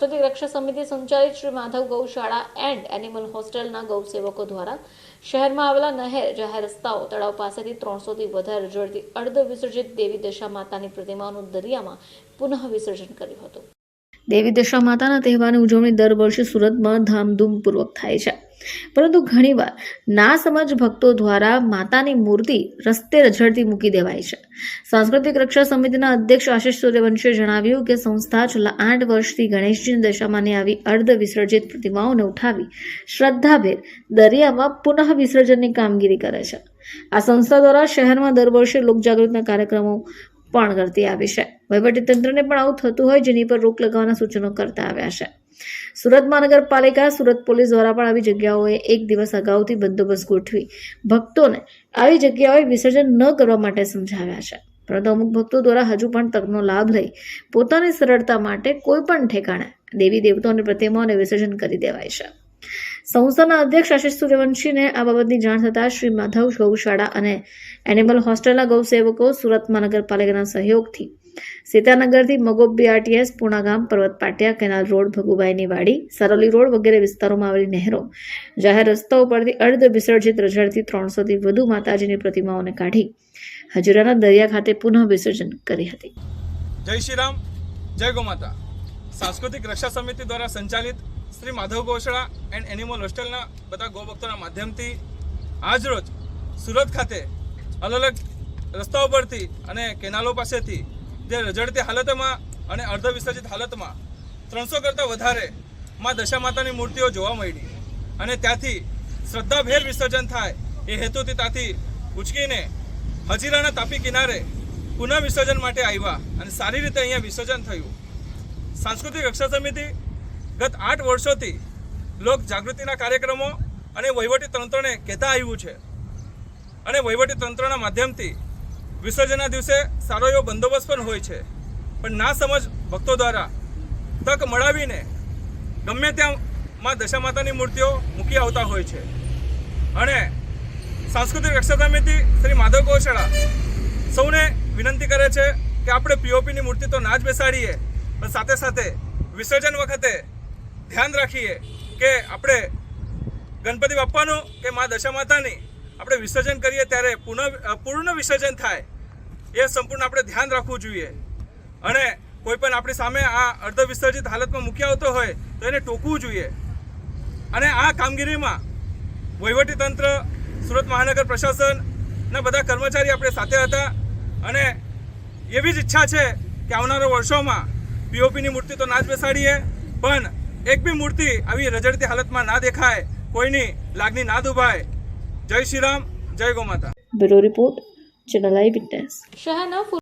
સાંસ્કૃતિક રક્ષા સમિતિ સંચાલિત શ્રી માધવ ગૌશાળા એન્ડ એનિમલ હોસ્ટેલના ગૌસેવકો દ્વારા શહેરમાં આવેલા નહેર, જાહેર રસ્તાઓ, તળાવ પાસેથી ત્રણસોથી વધારે જળતી અર્ધ વિસર્જિત દેવી દશા માતાની પ્રતિમાનું દરિયામાં પુનઃ વિસર્જન કર્યું હતું. દેવી દશા માતાના તહેવારની ઉજવણી દર વર્ષે સુરતમાં ધામધૂમપૂર્વક થાય છે. પરંતુ ઘણીવાર ના સમજ ભક્તો દ્વારા માતાની મૂર્તિ રસ્તે રઝળતી મૂકી દેવાય છે. સાંસ્કૃતિક રક્ષા સમિતિના અધ્યક્ષ આશિષ સૂર્યવંશીએ જણાવ્યું કે સંસ્થા છેલ્લા આઠ વર્ષથી ગણેશજીની દશામાંની આવી અર્ધ વિસર્જિત પ્રતિમાઓને ઉઠાવી શ્રદ્ધાભેર દરિયામાં પુનઃ વિસર્જનની કામગીરી કરે છે. આ સંસ્થા દ્વારા શહેરમાં દર વર્ષે લોકજાગૃતિના કાર્યક્રમો પણ કરતી આવી છે. વહીવટીતંત્રને પણ આવું થતું હોય જેની પર રોક લગાવવાના સૂચનો કરતા આવ્યા છે. સુરત મહાનગરપાલિકા, સુરત પોલીસ દ્વારા પણ આવી જગ્યાઓએ એક દિવસ અગાઉથી બંદોબસ્ત ગોઠવી ભક્તોને આવી જગ્યાઓએ વિસર્જન ન કરવા માટે સમજાવ્યા છે. પરંતુ અમુક ભક્તો દ્વારા હજુ પણ તકનો લાભ લઈ પોતાની સરળતા માટે કોઈ પણ ઠેકાણે દેવી દેવતાઓની પ્રતિમાઓને વિસર્જન કરી દેવાય છે. સંસ્થાના અધ્યક્ષ આશિષ સૂર્યવંશીને આ બાબતની જાણ થતાં શ્રી માધવ ગૌશાળા અને એનિમલ હોસ્ટેલના ગૌસેવકો સુરત મહાનગરપાલિકાના સહયોગથી સીતાનગરથી મગોબ બીઆરટીએસ પૂર્ણાગામ પર્વત પાટિયા કેનાલ રોડ ભગુભાઈની વાડી સરોલી રોડ વગેરે વિસ્તારોમાં આવેલી નહેરો. જાહેર રસ્તાઓ પરથી અર્ધ વિસર્જિત રજળથી ત્રણસોથી વધુ માતાજીની પ્રતિમાઓને કાઢી હજીરાના દરિયા ખાતે પુનઃ વિસર્જન કરી હતી. જય શ્રી રામ, જય ગોમાતા સાંસ્કૃતિક રક્ષા સમિતિ દ્વારા સંચાલિત શ્રી માધવ ગૌશાળા એન્ડ એનિમલ હોસ્ટેલના બધા ગૌભક્તોના માધ્યમથી આજરોજ સુરત ખાતે અલગ અલગ રસ્તાઓ પરથી અને કેનાલો પાસેથી જે રજડતી હાલતમાં અને અર્ધ વિસર્જિત હાલતમાં ત્રણસો કરતાં વધારે માં દશા માતાની મૂર્તિઓ જોવા મળી. અને ત્યાંથી શ્રદ્ધાભેર વિસર્જન થાય એ હેતુથી ત્યાંથી ઉચકીને હજીરાના તાપી કિનારે પુનઃ વિસર્જન માટે આવ્યા અને સારી રીતે અહીંયા વિસર્જન થયું. સાંસ્કૃતિક રક્ષા સમિતિ ગત આઠ વર્ષોથી લોક જાગૃતિના કાર્યક્રમો અને વહીવટી તંત્રને કહેતા આવ્યું છે. અને વહીવટી તંત્રના માધ્યમથી વિસર્જનના દિવસે સારો એવો બંદોબસ્ત પણ હોય છે. પણ ના સમજ ભક્તો દ્વારા તક મળાવીને ગમે ત્યાં માં દશા માતાની મૂર્તિઓ મૂકી આવતા હોય છે. અને સાંસ્કૃતિક રક્ષા શ્રી માધવ ગૌશાળા સૌને વિનંતી કરે છે કે આપણે પીઓપીની મૂર્તિ તો ના જ બેસાડીએ, પણ સાથે સાથે વિસર્જન વખતે ધ્યાન રાખીએ કે આપણે ગણપતિ બાપ્પાનું કે મા દશા માતાની આપણે વિસર્જન કરીએ ત્યારે પુનઃ પૂર્ણ વિસર્જન થાય એ સંપૂર્ણ આપણે ધ્યાન રાખવું જોઈએ. અને કોઈ પણ આપણી સામે આ અર્ધ વિસર્જિત હાલતમાં મૂકી આવતો હોય તો એને ટોકવું જોઈએ. અને આ કામગીરીમાં વહીવટી તંત્ર, સુરત મહાનગર પ્રશાસનના બધા કર્મચારી આપણે સાથે હતા. અને એવી જ ઈચ્છા છે કે આવનારા વર્ષોમાં પીઓપીની મૂર્તિ તો ના જ બેસાડીએ, પણ એક બી મૂર્તિ આવી રજડતી હાલતમાં ના દેખાય, કોઈની લાગણી ના દુભાય. જય શ્રી રામ જય ગો માતા bureau report channel eye witness. શહેરના